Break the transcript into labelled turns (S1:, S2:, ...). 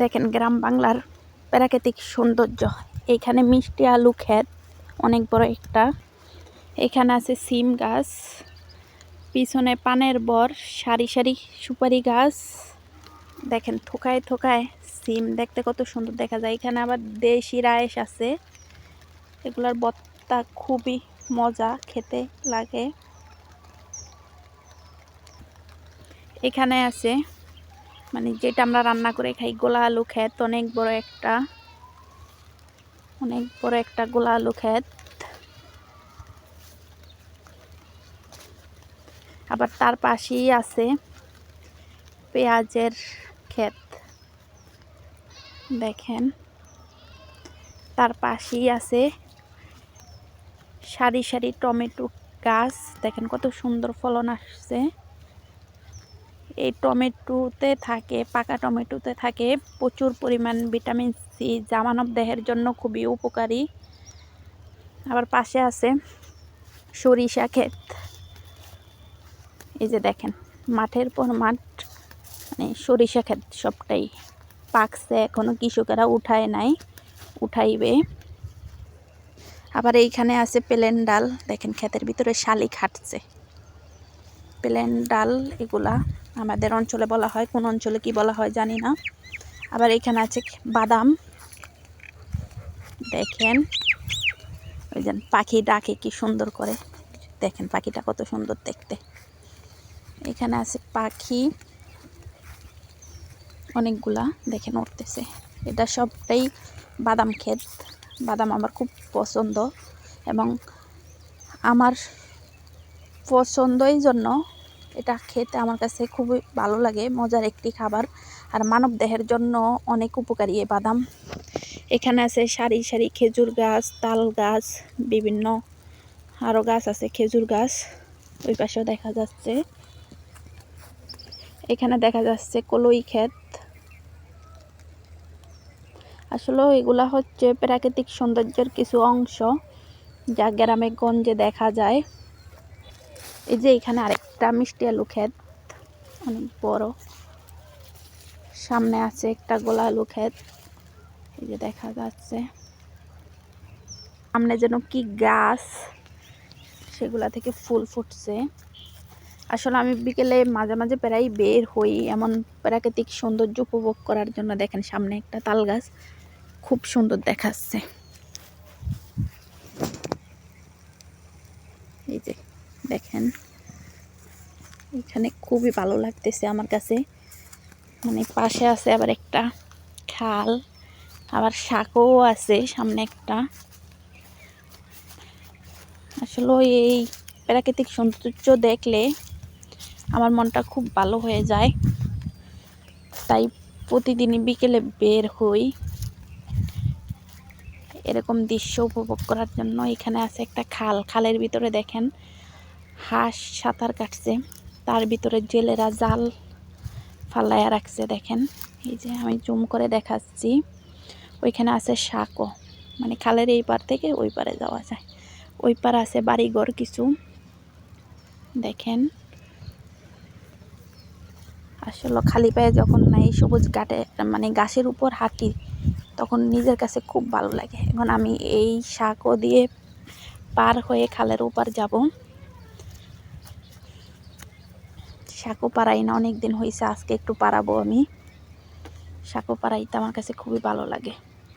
S1: দেখেন গ্রাম বাংলার প্রাকৃতিক সৌন্দর্য। এইখানে মিষ্টি আলু ক্ষেত, অনেক বড় একটা। এখানে আছে সিম গাছ, পিছনে পানের বর, সারি সারি সুপারি গাছ। দেখেন থোকায় থোকায় সিম দেখতে কত সুন্দর দেখা যায়। এখানে আবার দেশি রাইস আছে। এগুলার বত্তা খুবই মজা, খেতে লাগে। এখানে আছে মানে যেটা আমরা রান্না করে খাই, গোলা আলু ক্ষেত, অনেক বড় একটা, অনেক বড় একটা গোলা আলু ক্ষেত। আবার তার পাশেই আছে পেঁয়াজের ক্ষেত। দেখেন, তার পাশেই আছে সারি সারি টমেটো গাছ। দেখেন কত সুন্দর ফলন আসছে। এই টমেটোতে থাকে, পাকা টমেটোতে থাকে, প্রচুর পরিমাণ ভিটামিন সি যা মানব দেহের জন্য খুবই উপকারী। আবার পাশে আছে সরিষা ক্ষেত। এই যে দেখেন, মাঠের পর মাঠ মানে সরিষা ক্ষেত সবটাই। পাকছে এখনও, কৃষকেরা উঠায় নাই, উঠাইবে। আবার এইখানে আছে প্লেন ডাল, দেখেন ক্ষেতের ভিতরে শালিক হাঁটছে। প্লেন ডাল, এগুলা আমাদের অঞ্চলে বলা হয়, কোন অঞ্চলে কি বলা হয় জানি না। আবার এখানে আছে বাদাম। দেখেন, ওই যে পাখি ডাকে কি সুন্দর করে। দেখেন পাখিটা কত সুন্দর দেখতে। এখানে আছে পাখি। অনেকগুলা, দেখেন উঠতেছে এটা সবটাই বাদাম ক্ষেত। বাদাম আমার খুব পছন্দ এবং আমার পছন্দই জন্য এটা খেতে আমার কাছে খুবই ভালো লাগে, মজার একটি খাবার। আর মানব দেহের জন্য অনেক উপকারী এই বাদাম। এখানে আছে সারি সারি খেজুর গাছ, তাল গাছ, বিভিন্ন আরও গাছ আছে, খেজুর গাছ। ওই পাশেও দেখা যাচ্ছে। এখানে দেখা যাচ্ছে কলই ক্ষেত। আসলে এগুলা হচ্ছে প্রাকৃতিক সৌন্দর্যের কিছু অংশ, যা গ্রামে গঞ্জে দেখা যায়। এই যে এখানে আরেকটা মিষ্টি আলু ক্ষেত, অনেক বড়। সামনে আছে একটা গোলা আলু ক্ষেত, এই যে দেখা যাচ্ছে। সামনে যেন কি গাছ, সেগুলা থেকে ফুল ফুটছে। আসলে আমি বিকেলে মাঝে মাঝে প্রায় বের হই এমন প্রাকৃতিক সৌন্দর্য উপভোগ করার জন্য। দেখেন সামনে একটা তাল গাছ, খুব সুন্দর দেখাচ্ছে। এই যে দেখেন। এখানে খুবই ভালো লাগতেছে আমার কাছে। মানে পাশে আছে আবার একটা খাল, আবার শাকও আছে সামনে একটা। আসলে এই প্রাকৃতিক সৌন্দর্য দেখলে আমার মনটা খুব ভালো হয়ে যায়। তাই প্রতিদিনই বিকেলে বের হই। এরকম দৃশ্য উপভোগ করার জন্য এখানে আছে একটা খাল। খালের ভিতরে দেখেন হাঁস সাঁতার কাটছে। তার ভিতরে জেলেরা জাল ফালাইয়া রাখছে, দেখেন। এই যে আমি জুম করে দেখাচ্ছি। ওইখানে আছে শাকও। মানে খালের এই পার থেকে ওই পারে যাওয়া যায়। ওই পার আছে বাড়িঘর কিছু। দেখেন। আসলে খালি পায়ে যখন নাই সবুজ গাটে মানে গাছের উপর হাঁটি, তখন নিজের কাছে খুব ভালো লাগে। এখন আমি এই শাকও দিয়ে পার হয়ে খালের ওপার যাব। শাকও পাড়াই না অনেক দিন হয়েছে আজকে একটু পাড়াবো আমি। শাকও পাড়াইতে আমার কাছে খুবই ভালো লাগে।